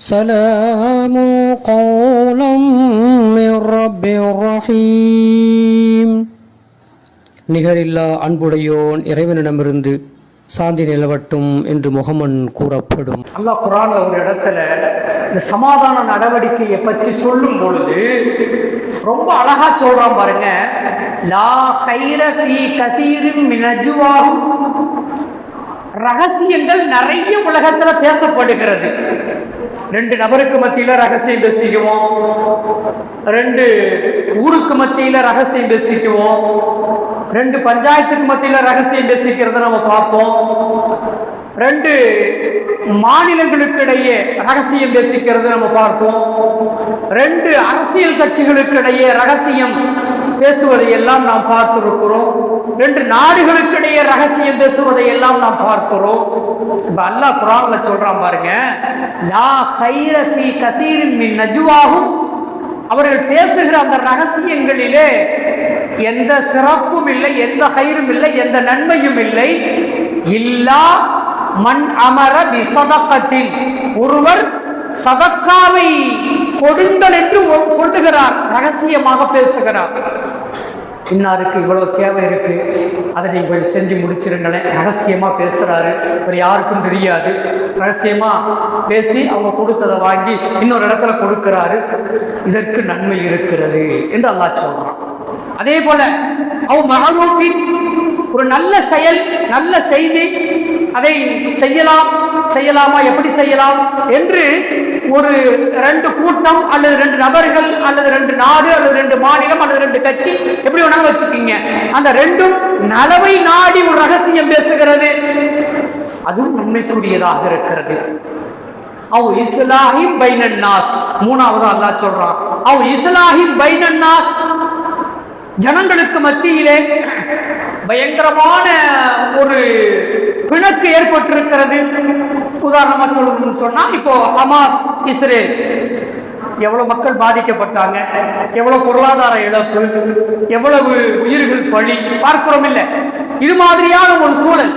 سلام قولا من رب رحيم நிகரில்லா அன்புடையோன் இறைவனிடமிருந்து சாந்தி நிலவட்டும் என்று முகமன் கூறப்படும் அல்லாஹ் குரான்ல ஒரு இடத்துல இந்த சமாதான நடவடிக்கையை பற்றி சொல்லும் பொழுது ரொம்ப அழகா சொல்றான் பாருங்க லா ஹைர ஃபீ கதீரின் மின் நஜ்வாஹும் ரகசியங்கள் நிறைய உலகத்துல பேசப்படுகிறது ரெண்டு நபருக்கு மத்தியில ரகசியம் பேசிக்குவோம். ரெண்டு ஊருக்கு மத்தியில ரகசியம் பேசிக்குவோம். ரெண்டு பஞ்சாயத்துக்கு மத்தியில ரகசியம் பேசிக்கிறத நம்ம பார்ப்போம். ரெண்டு மாநிலங்களுக்கு இடையே ரகசியம் பேசிக்கிறது நம்ம பார்ப்போம். ரெண்டு அரசியல் கட்சிகளுக்கு இடையே ரகசியம் பேசுவதை எல்லாம் நாம் பார்த்திருக்கிறோம். ரெண்டு நாடுகளுக்கு இடையே ரகசியம் பேசுவதை எல்லாம் நாம் பார்க்கிறோம். இப்ப அல்லாஹ் குரான்ல சொல்றான் பாருங்க லா ஹைர ஃபீ கதீரின் மின் நஜுவாகும் அவர்கள் பேசுகிற அந்த ரகசியங்களிலே எந்த சிறப்பும் இல்லை எந்த ஹைரும் இல்லை எந்த நன்மையும் இல்லை. இல்லா மண் அமர விசதக்கத்தில் ஒருவர் சதக்காவை கொடுங்கள் என்று சொல்லுகிறார் ரகசியமாக பேசுகிறார். இன்னாருக்கு இவ்வளவு தேவை இருக்கு? அதை நீங்கள் செஞ்சு முடிச்சிருங்களேன். ரகசியமா பேசுறாரு. வேற யாருக்கும் தெரியாது. ரகசியமா பேசி அவங்க கொடுத்ததை வாங்கி இன்னொரு இடத்துல கொடுக்கிறாரு. இதற்கு நன்மை இருக்கிறது என்று அல்லாஹ் சொல்றான். அதே போல அவ் மகரூஃபின் ஒரு நல்ல செயல் நல்ல செய்தி அதை செய்யலாம் செய்யலாமா எப்படி செய்யலாம் என்று ஒரு ரெண்டு கூட்டம் அல்லது ரெண்டு நபர்கள் அல்லது ரெண்டு நாடு அல்லது ரெண்டு மாநிலம் அல்லது ரெண்டு கட்சி எப்படி வேணாலும் வச்சுக்கீங்க. அந்த ரெண்டும் நலவை நாடி ஒரு ரகசியம் பேசுகிறது. அதுவும் நன்மைக்குரியதாக இருக்கிறது. அவ் இஸ்லாஹிம் பைனன் நாஸ். மூணாவது அல்லாஹ் சொல்றான். அவ் இஸ்லாஹிம் பைனன் நாஸ். ஜனங்களுக்கு மத்தியிலே பயங்கரமான ஒரு பிணக்கு ஏற்பட்டிருக்கிறது. உதாரணமா சொல்லணும்னு சொன்னா இப்போ ஹமாஸ் இஸ்ரேல் எவ்வளவு மக்கள் பாதிக்கப்பட்டாங்க எவ்வளவு பொருளாதார இழப்பு எவ்வளவு உயிர்கள் பழி பார்க்கிறோம் இல்ல. இது மாதிரியான ஒரு சூழல்.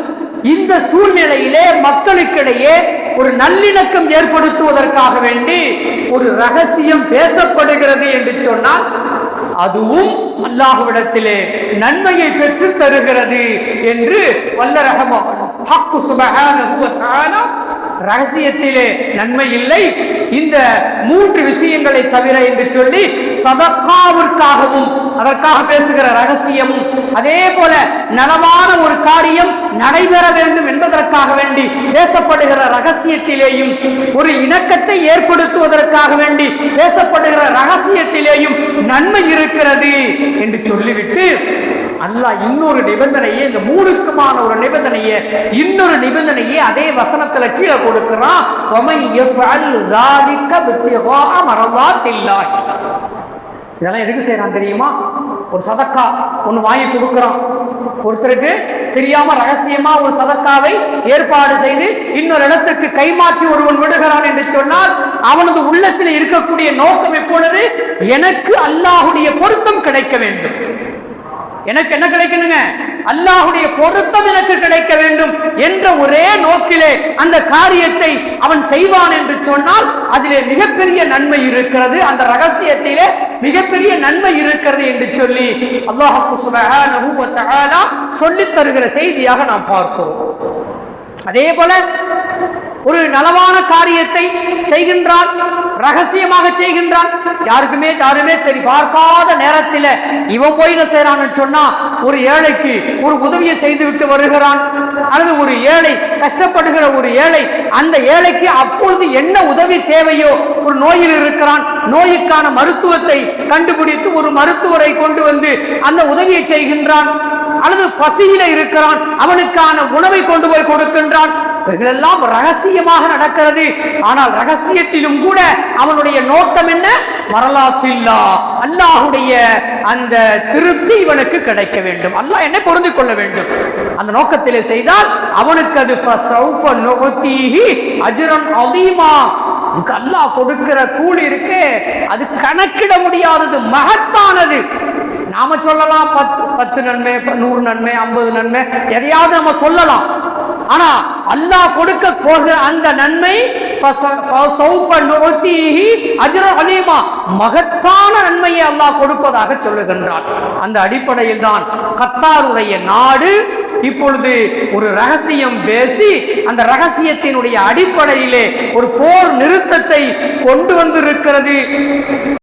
இந்த சூழ்நிலையிலே மக்களுக்கிடையே ஒரு நல்லிணக்கம் ஏற்படுத்துவதற்காக வேண்டி ஒரு ரகசியம் பேசப்படுகிறது என்று சொன்னால் அதுவும் அல்லாஹுவிடத்திலே நன்மையை பெற்று தருகிறது என்று வல்ல ரஹம ஹக்கு சுபஹானஹு ரகசியத்திலே நன்மை இல்லை. இந்த மூன்று விஷயங்களை தவிர என்று சொல்லி சதக்காவிற்காகவும் அதற்காக பேசுகிற ரகசியமும் அதே போல நலமான ஒரு காரியம் நடைபெற வேண்டும் என்பதற்காக வேண்டி பேசப்படுகிற ரகசியத்திலேயும் ஒரு இணக்கத்தை ஏற்படுத்துவதற்காக வேண்டி பேசப்படுகிற ரகசியத்திலேயும் நன்மை இருக்கிறது என்று சொல்லிவிட்டு அல்லாஹ் இன்னொரு நிபந்தனையே இந்த மூணுக்குமான ஒரு நிபந்தனையை இன்னொரு நிபந்தனையை அதே வசனத்துல கீழே கொடுக்கிறான். இதெல்லாம் எதுக்கு செய்யறான் தெரியுமா? ஒரு சதக்கா ஒன்று வாங்கி கொடுக்குறான். ஒருத்தருக்கு தெரியாம ரகசியமா ஒரு சதக்காவை ஏற்பாடு செய்து இன்னொரு இடத்திற்கு கைமாற்றி ஒருவன் விடுகிறான் என்று சொன்னால் அவனது உள்ளத்தில் இருக்கக்கூடிய நோக்கம் எப்பொழுது? எனக்கு அல்லாஹுடைய பொருத்தம் கிடைக்க வேண்டும். எனக்கு என்ன கிடைக்கணுங்க? அல்லாஹுடைய பொருத்தம் எனக்கு கிடைக்க வேண்டும் என்ற ஒரே நோக்கிலே அந்த காரியத்தை அவன் செய்வான் என்று சொன்னால் அதிலே மிகப்பெரிய நன்மை இருக்கிறது. அந்த ரகசியத்திலே மிகப்பெரிய நன்மை இருக்கிறது என்று சொல்லி அல்லாஹு சுபஹானஹு வ சொல்லித் தருகிற செய்தியாக நாம் பார்க்கிறோம். அதே போல ஒரு நலவான காரியத்தை செய்கின்றான். ரகசியமாக செய்கின்றான். யாருக்குமே யாருமே தெரி பார்க்காத நேரத்தில் இவன் போய் என்ன செய்யறான்னு சொன்னா ஒரு ஏழைக்கு ஒரு உதவியை செய்து விட்டு வருகிறான். அல்லது ஒரு ஏழை கஷ்டப்படுகிற ஒரு ஏழை அந்த ஏழைக்கு அப்பொழுது என்ன உதவி தேவையோ ஒரு நோயில் இருக்கிறான். நோய்க்கான மருத்துவத்தை கண்டுபிடித்து ஒரு மருத்துவரை கொண்டு வந்து அந்த உதவியை செய்கின்றான். அல்லது பசியில இருக்கிறான் அவனுக்கான உணவை கொண்டு போய் கொடுக்கின்றான். இவைகளெல்லாம் ரகசியமாக நடக்கிறது. ஆனால் ரகசியத்திலும் கூட அவனுடைய நோக்கம் என்ன? வரலாற்றில்லா. அல்லாஹுடைய அந்த திருப்தி இவனுக்கு கிடைக்க வேண்டும். அல்லாஹ் என்னை பொருந்து கொள்ள வேண்டும். அந்த நோக்கத்திலே செய்தால் அவனுக்கு அது ஃபசௌஃப நுகத்தீஹி அல்லாஹ் கொடுக்கிற கூலி இருக்கு. அது கணக்கிட முடியாதது மகத்தானது. நாம சொல்லலாம் பத்து பத்து நன்மை நூறு நன்மை ஐம்பது நன்மை எதையாவது நம்ம சொல்லலாம். ஆனா அல்லாஹ் கொடுக்க போகிற அந்த நன்மை அலீமா. மகத்தான நன்மையை அல்லாஹ் கொடுப்பதாக சொல்லுகின்றான். அந்த அடிப்படையில் தான் கத்தாருடைய நாடு இப்பொழுது ஒரு ரகசியம் பேசி அந்த ரகசியத்தினுடைய அடிப்படையிலே ஒரு போர் நிறுத்தத்தை கொண்டு வந்திருக்கிறது.